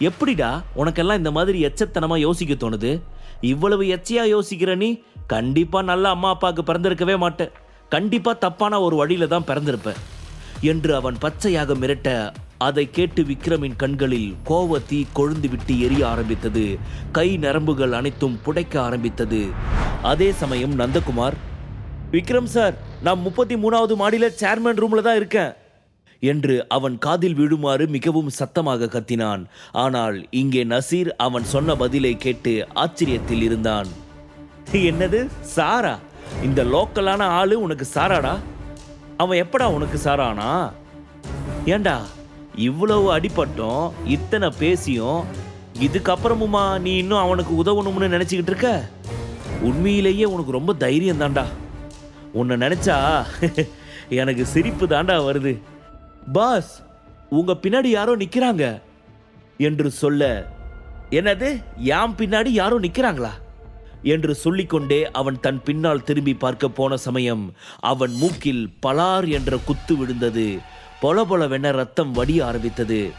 எப்படிடா உனக்கெல்லாம் இந்த மாதிரி எச்சத்தனமாக யோசிக்க தோணுது? இவ்வளவு எச்சையா யோசிக்கிற நீ கண்டிப்பா நல்ல அம்மா அப்பாவுக்கு பிறந்திருக்கவே மாட்டேன் கண்டிப்பா தப்பான ஒரு வழியில தான் பிறந்திருப்பேன் என்று அவன் பச்சையாக மிரட்ட அதை கேட்டு விக்ரமின் கண்களில் கோவ கொழுந்து விட்டு எரிய ஆரம்பித்தது. கை நரம்புகள் அனைத்தும் புடைக்க ஆரம்பித்தது. அதே சமயம் நந்தகுமார் விக்ரம் சார் நான் முப்பத்தி மூணாவது மாடியில் சேர்மன் ரூம்ல தான் இருக்கேன். என்று அவன் காதில் விழுமாறு மிகவும் சத்தமாக கத்தினான். ஆனால் இங்கே நசீர் அவன் சொன்ன பதிலை கேட்டு ஆச்சரியத்தில் இருந்தான். என்னது? சாரா? இந்த லோக்கலான ஆளு உனக்கு சாராடா? அவன் எப்படா உனக்கு சாரானா? ஏண்டா இவ்வளவு அடிபட்டும் இத்தனை பேசியும் இதுக்கப்புறமுமா நீ இன்னும் அவனுக்கு உதவணும்னு நினைச்சுக்கிட்டு இருக்க? உண்மையிலேயே உனக்கு ரொம்ப தைரியம் தான்டா உன்னை நினைச்சா எனக்கு சிரிப்பு தாண்டா வருது. பாஸ் உங்க பின்னாடி யாரோ நிக்கிறாங்க என்று சொல்ல என்னது? யாம் பின்னாடி யாரோ நிக்கிறாங்களா? என்று சொல்லிக்கொண்டே அவன் தன் பின்னால் திரும்பி பார்க்க போன சமயம் அவன் மூக்கில் பலார் என்ற குத்து விழுந்தது. பொல பொலவென ரத்தம் வடிய ஆரம்பித்தது.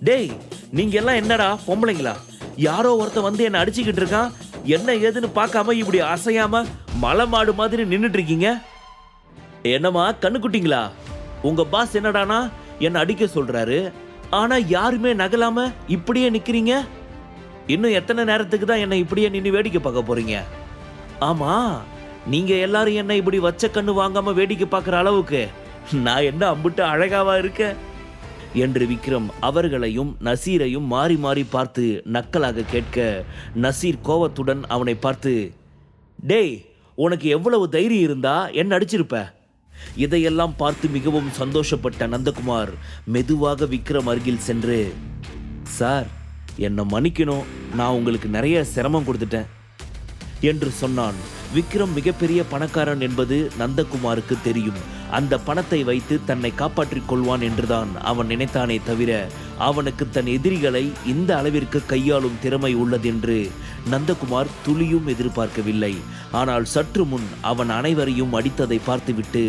டேய் நீங்க எல்லாம் என்னடா? பொம்பளைங்களா? யாரோ ஒருத்தன் வந்து என்ன அடிச்சுக்கிட்டு இருக்கான். என்ன ஏதுன்னு பார்க்காம இப்படி அசையாம மலை மாடு மாதிரி நின்றுட்டு இருக்கீங்க? என்னம்மா? கண்ணுக்குட்டிங்களா? உங்க பாஸ் என்னடானா? என்னை அடிக்க சொல்றாரு. ஆனா யாருமே நகலாம இப்படியே நிக்கிறீங்க? இன்னும் எத்தனை நேரத்துக்கு தான் என்னை இப்படியே நின்று வேடிக்கை பார்க்க போறீங்க? ஆமா நீங்க எல்லாரும் என்ன இப்படி வச்ச கண்ணு வாங்காம வேடிக்கை பார்க்குற அளவுக்கு நான் என்ன அம்புட்டு அழகாவா இருக்கேன் என்று விக்ரம் அவர்களையும் நசீரையும் மாறி மாறி பார்த்து நக்கலாக கேட்க நசீர் கோவத்துடன் அவனை பார்த்து டேய் உனக்கு எவ்வளவு தைரியம் இருந்தா என்ன அடிச்சிருப்ப? இதையெல்லாம் பார்த்து மிகவும் சந்தோஷப்பட்ட நந்தகுமார் மெதுவாக விக்ரம் அருகில் சென்று சார் என்னை மன்னிக்கணும். நான் உங்களுக்கு நிறைய சிரமம் கொடுத்துட்டேன் என்று சொன்னான். விக்ரம் மிகப்பெரிய பணக்காரன் என்பது நந்தகுமாருக்கு தெரியும். அந்த பணத்தை வைத்து தன்னை காப்பாற்றிக் கொள்வான் என்றுதான் அவன் நினைத்தானே தவிர அவனுக்கு தன் எதிரிகளை இந்த அளவிற்கு கையாளும் திறமை உள்ளதென்று நந்தகுமார் துளியும் எதிர்பார்க்கவில்லை. ஆனால் சற்று முன் அவன் அனைவரையும் அடித்ததை பார்த்துவிட்டு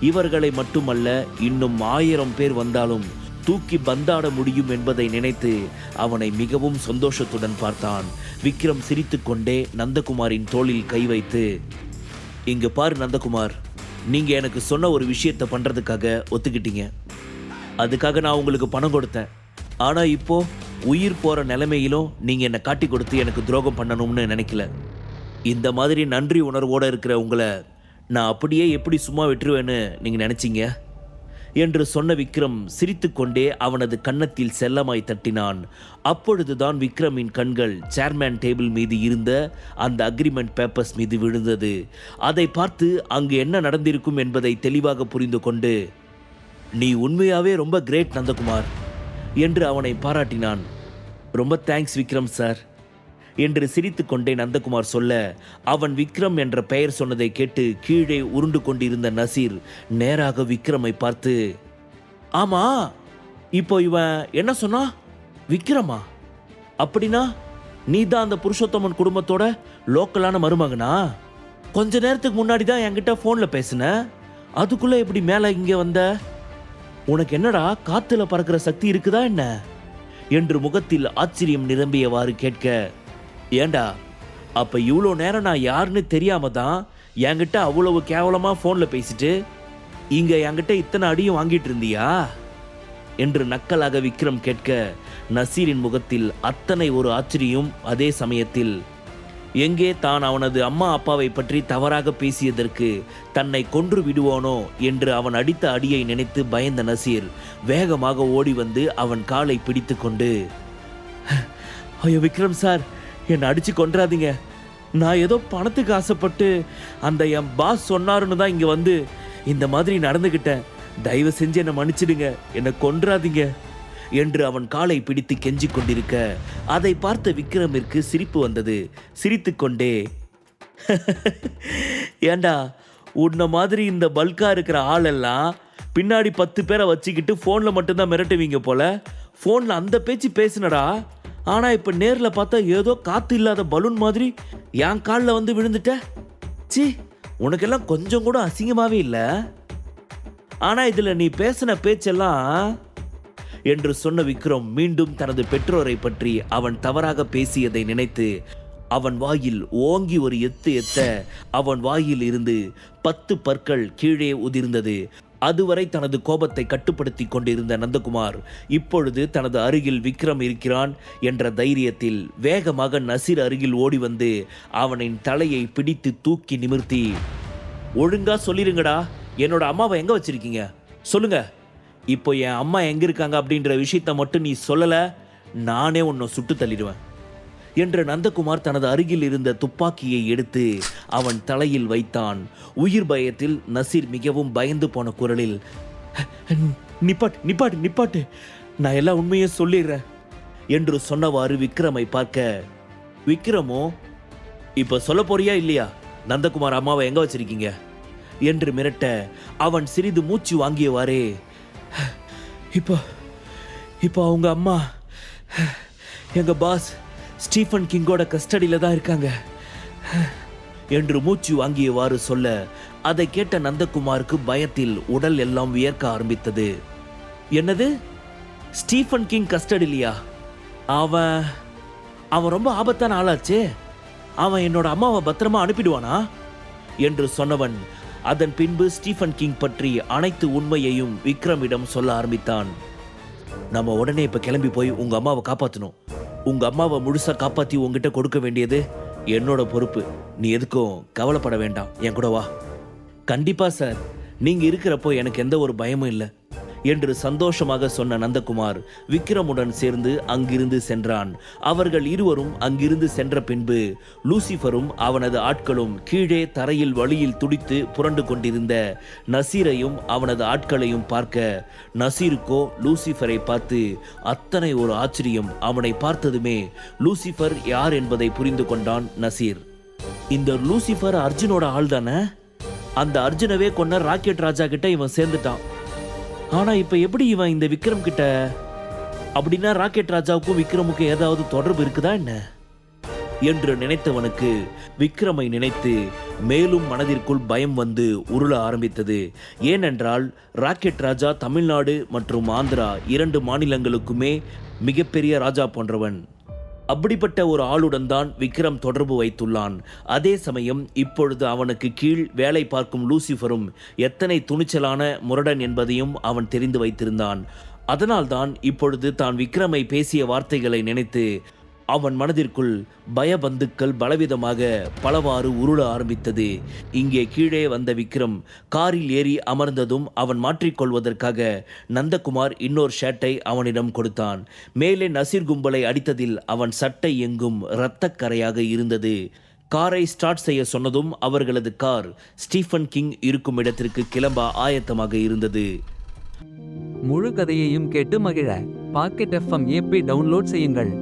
இவர்களை மட்டுமல்ல இன்னும் ஆயிரம் பேர் வந்தாலும் தூக்கி பந்தாட முடியும் என்பதை நினைத்து அவனை மிகவும் சந்தோஷத்துடன் பார்த்தான். விக்ரம் சிரித்துக்கொண்டே நந்தகுமாரின் தோளில் கை வைத்து இங்க பாரு நந்தகுமார் நீங்க எனக்கு சொன்ன ஒரு விஷயத்தை பண்றதுக்காக ஒத்துக்கிட்டீங்க. அதுக்காக நான் உங்களுக்கு பணம் கொடுத்தேன். ஆனா இப்போ உயிர் போற நிலைமையிலும் நீங்க என்னை காட்டி கொடுத்து எனக்கு துரோகம் பண்ணணும்னு நினைக்கல. இந்த மாதிரி நன்றி உணர்வோட இருக்கிற உங்களை நான் அப்படியே எப்படி சும்மா விட்டுருவேன்னு நீங்க நினைச்சீங்க? என்று சொன்ன விக்ரம் சிரித்துக்கொண்டே அவனது கன்னத்தில் செல்லமாய் தட்டினான். அப்பொழுதுதான் விக்ரமின் கண்கள் சேர்மேன் டேபிள் மீது இருந்த அந்த அக்ரிமெண்ட் பேப்பர்ஸ் மீது விழுந்தது. அதை பார்த்து அங்கு என்ன நடந்திருக்கும் என்பதை தெளிவாக புரிந்து கொண்டு நீ உண்மையாவே ரொம்ப கிரேட் நந்தகுமார் என்று அவனை பாராட்டினான். ரொம்ப தேங்க்ஸ் விக்ரம் சார் என்று சிரித்துக்கொண்டே நந்தகுமார் சொல்ல அவன் விக்ரம் என்ற பெயர் சொன்னதை கேட்டு கீழே உருண்டு கொண்டிருந்த நசீர் நேராக விக்ரமை பார்த்து ஆமா இப்போ இவன் என்ன சொன்னா? விக்ரமா? அப்படின்னா நீ தான் அந்த புருஷோத்தமன் குடும்பத்தோட லோக்கலான மருமகனா? கொஞ்ச நேரத்துக்கு முன்னாடி தான் என்கிட்ட ஃபோனில் பேசின. அதுக்குள்ள எப்படி மேலே இங்கே வந்த? உனக்கு என்னடா காத்துல பறக்கிற சக்தி இருக்குதா என்ன? என்று முகத்தில் ஆச்சரியம் நிரம்பியவாறு கேட்க ஏண்டா அப்போ இவ்வளோ நேரம் நான் யாருன்னு தெரியாம தான் என்கிட்ட அவ்வளவு கேவலமாக ஃபோனில் பேசிட்டு இங்கே என்கிட்ட இத்தனை அடியும் வாங்கிட்டு இருந்தியா? என்று நக்கலாக விக்ரம் கேட்க நசீரின் முகத்தில் அத்தனை ஒரு ஆச்சரியம் அதே சமயத்தில் எங்கே தான் அவனது அம்மா அப்பாவை பற்றி தவறாக பேசியதற்கு தன்னை கொன்று விடுவானோ? என்று அவன் அடித்த அடியை நினைத்து பயந்த நசீர் வேகமாக ஓடி வந்து அவன் காலை பிடித்து கொண்டு ஐயோ விக்ரம் சார் என்னை அடிச்சு கொன்றாதீங்க. நான் ஏதோ பணத்துக்கு ஆசைப்பட்டு அந்த என் பாஸ் சொன்னாருன்னு தான் இங்கே வந்து இந்த மாதிரி நடந்துக்கிட்டேன் தயவு செஞ்சு என்னை மன்னிச்சிடுங்க. என்னை கொன்றாதீங்க. என்று அவன் காலை பிடித்து கெஞ்சி கொண்டிருக்க அதை பார்த்த விக்ரமிற்கு சிரிப்பு வந்தது. சிரித்துக்கொண்டே ஏண்டா உன்ன மாதிரி இந்த பல்கா இருக்கிற ஆளெல்லாம் பின்னாடி பத்து பேரை வச்சுக்கிட்டு ஃபோனில் மட்டும்தான் மிரட்டுவீங்க போல? ஃபோனில் அந்த பேச்சு பேசுனடா? ஆனால் இப்போ நேரில் பார்த்தா ஏதோ காற்று இல்லாத பலூன் மாதிரி என் காலில் வந்து விழுந்துட்ட. சி உனக்கெல்லாம் கொஞ்சம் கூட அசிங்கமாகவே இல்லை? ஆனால் இதில் நீ பேசின பேச்செல்லாம் என்று சொன்ன விக்ரம் மீண்டும் தனது பெற்றோரை பற்றி அவன் தவறாக பேசியதை நினைத்து அவன் வாயில் ஓங்கி ஒரு எத்து எத்த அவன் வாயில் இருந்து பத்து பற்கள் கீழே உதிர்ந்தது. அதுவரை தனது கோபத்தை கட்டுப்படுத்தி கொண்டிருந்த நந்தகுமார் இப்பொழுது தனது அருகில் விக்ரம் இருக்கிறான் என்ற தைரியத்தில் வேகமாக நசீர் அருகில் ஓடி வந்து அவனின் தலையை பிடித்து தூக்கி நிமிர்த்தி ஒழுங்கா சொல்லிருங்கடா என்னோட அம்மாவை எங்க வச்சிருக்கீங்க? சொல்லுங்க. இப்போ என் அம்மா எங்க இருக்காங்க அப்படின்ற விஷயத்த மட்டும் நீ சொல்லல நானே உன்னை சுட்டு தள்ளிடுவேன். என்று நந்தகுமார் தனது அருகில் இருந்த துப்பாக்கியை எடுத்து அவன் தலையில் வைத்தான். உயிர் பயத்தில் நசீர் மிகவும் பயந்து போன குரலில் நிப்பாட்டு நிப்பாட்டு நிப்பாட்டு. நான் எல்லா உண்மையும் சொல்லிடுறேன் என்று சொன்னவாறு விக்ரமை பார்க்க விக்ரமோ இப்ப சொல்ல போறியா இல்லையா? நந்தகுமார் அம்மாவை எங்க வச்சிருக்கீங்க? என்று மிரட்ட அவன் சிறிது மூச்சு வாங்கியவாறே இப்போ இப்போ அவங்க அம்மா எங்க பாஸ் ஸ்டீஃபன் கிங்கோட கஸ்டடியில் தான் இருக்காங்க. என்று மூச்சு வாங்கியவாறு சொல்ல அதை கேட்ட நந்தகுமாருக்கு பயத்தில் உடல் எல்லாம் வியர்க்க ஆரம்பித்தது. என்னது? ஸ்டீஃபன் கிங் கஸ்டடிலியா? அவன் அவன் ரொம்ப ஆபத்தான ஆளாச்சே. அவன் என்னோட அம்மாவை பத்திரமா அனுப்பிடுவானா? என்று சொன்னவன் அதன் பின்பு ஸ்டீஃபன் கிங் பற்றி அனைத்து உண்மையையும் விக்ரமிடம் சொல்ல ஆரம்பித்தான். நம்ம உடனே இப்ப கிளம்பி போய் உங்க அம்மாவை காப்பாற்றணும் உங்க அம்மாவை முழுசா காப்பாத்தி உங்ககிட்ட கொடுக்க வேண்டியது என்னோட பொறுப்பு. நீ எதுக்கும் கவலைப்பட வேண்டாம். என் கூட வா. கண்டிப்பா சார். நீங்க இருக்கிறப்போ எனக்கு எந்த ஒரு பயமும் இல்லை. என்று சந்தோஷமாக சொன்ன நந்தகுமார் விக்ரமுடன் சேர்ந்து அங்கிருந்து சென்றான். அவர்கள் இருவரும் அங்கிருந்து சென்ற பின்பு லூசிஃபரும் அவனது ஆட்களும் கீழே தரையில் வழியில் துடித்து புரண்டு கொண்டிருந்த நசீரையும் அவனது ஆட்களையும் பார்க்க நசீருக்கோ லூசிஃபரை பார்த்து அத்தனை ஒரு ஆச்சரியம். அவனை பார்த்ததுமே லூசிஃபர் யார் என்பதை புரிந்து கொண்டான் நசீர். இந்த லூசிஃபர் அர்ஜுனோட ஆள் தானே அந்த அர்ஜுனவே கொன்ன ராக்கெட் ராஜா கிட்ட இவன் சேர்ந்துட்டான். ஆனா இப்ப எப்படி இவன் இந்த விக்ரம் கிட்ட அப்படின்னா ராக்கெட் ராஜாவுக்கும் விக்ரமுக்கும் ஏதாவது தொடர்பு இருக்குதா என்ன? என்று நினைத்தவனுக்கு விக்ரமை நினைத்து மேலும் மனதிற்குள் பயம் வந்து உருள ஆரம்பித்தது. ஏனென்றால் ராக்கெட் ராஜா தமிழ்நாடு மற்றும் ஆந்திரா இரண்டு மாநிலங்களுக்குமே மிகப்பெரிய ராஜா போன்றவன். அப்படிப்பட்ட ஒரு ஆளுடன் தான் விக்ரம் தொடர்பு வைத்துள்ளான். அதே சமயம் இப்பொழுது அவனுக்கு கீழ் வேலை பார்க்கும் லூசிஃபரும் எத்தனை துணிச்சலான முரடன் என்பதையும் அவன் தெரிந்து வைத்திருந்தான். அதனால்தான் இப்பொழுது தான் விக்ரமை பேசிய வார்த்தைகளை நினைத்து அவன் மனதிற்குள் பயபந்துக்கள் பலவிதமாக பலவாறு உருள ஆரம்பித்தது. இங்கே கீழே வந்த விக்ரம் காரில் ஏறி அமர்ந்ததும் அவன் மாற்றிக்கொள்வதற்காக நந்தகுமார் இன்னொரு ஷர்ட்டை அவனிடம் கொடுத்தான். மேலே நசீர் கும்பலை அடித்ததில் அவன் சட்டை எங்கும் இரத்தக் கரையாக இருந்தது. காரை ஸ்டார்ட் செய்ய சொன்னதும் அவர்களது கார் ஸ்டீஃபன் கிங் இருக்கும் இடத்திற்கு கிளம்ப ஆயத்தமாக இருந்தது. முழு கதையையும் கேட்டு மகிழ. பாக்கெட் எஃப்எம் ஏபி டவுன்லோட் செய்யுங்கள்.